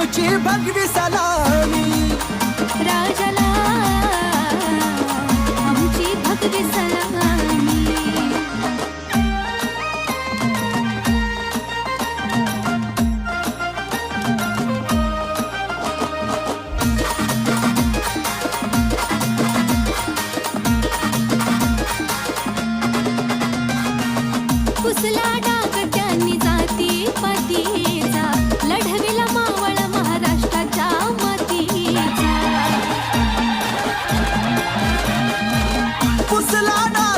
मुझे भगवी सलामी राजला आमची भगवी सलामी कुसला डाकट हौसला ना